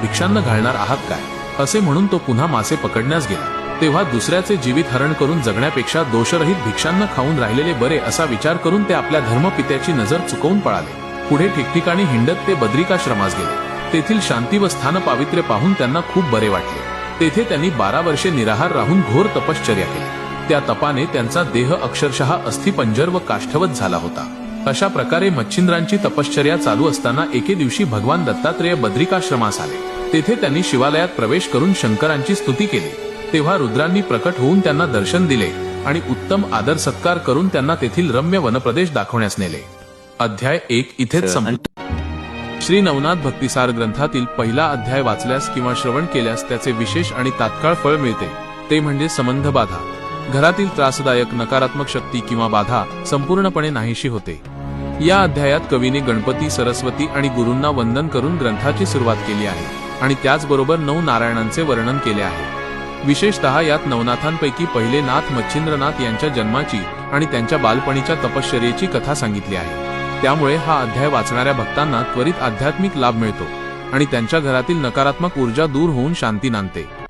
भिक्षांना घालणार आहात काय? असे म्हणून तो पुन्हा मासे पकडण्यास गेला. तेव्हा दुसऱ्याचे जीवित हरण करून जगण्यापेक्षा दोषरहित भिक्षांना खाऊन राहिलेले बरे असा विचार करून ते आपल्या धर्मपित्याची नजर चुकवून पळाले. पुढे ठिकठिकाणी हिंडत ते बद्रिकाश्रमास गेले. तेथील शांती व स्थान पावित्र्य पाहून त्यांना खूप बरे वाटले. तेथे त्यांनी बारा वर्षे निराहार राहून घोर तपश्चर्या केली त्या तपाने त्यांचा देह अक्षरशः अस्थिपंजर व काष्ठवत झाला होता. अशा प्रकारे मच्छिंद्रांची तपश्चर्या चालू असताना एके दिवशी भगवान दत्तात्रेय बद्रिकाश्रमास आले. तेथे त्यांनी शिवालयात प्रवेश करून शंकरांची स्तुती केली. तेव्हा रुद्रांनी प्रकट होऊन त्यांना दर्शन दिले आणि उत्तम आदर सत्कार करून त्यांना तेथील रम्य वनप्रदेश दाखवण्यास नेले. अध्याय एक इथेच संपतो. श्री नवनाथ भक्तिसार ग्रंथातील पहिला अध्याय वाचल्यास किंवा श्रवण केल्यास त्याचे विशेष आणि तात्काळ फळ मिळते. ते म्हणजे संबंध बाधा. घरातील त्रासदायक नकारात्मक शक्ती किंवा बाधा संपूर्णपणे नाहीशी होते. या अध्यायात कवीने गणपती सरस्वती आणि गुरूंना वंदन करून ग्रंथाची सुरुवात केली आहे आणि त्याचबरोबर नऊ नारायणांचे वर्णन केले आहे. विशेषतः यात नवनाथांपैकी पहिले नाथ मच्छिंद्रनाथ यांच्या जन्माची आणि त्यांच्या बालपणीच्या तपश्चर्येची कथा सांगितली आहे. त्यामुळे हा अध्याय वाचणाऱ्या भक्तांना त्वरित आध्यात्मिक लाभ मिळतो आणि त्यांच्या घरातील नकारात्मक ऊर्जा दूर होऊन शांती नांदते.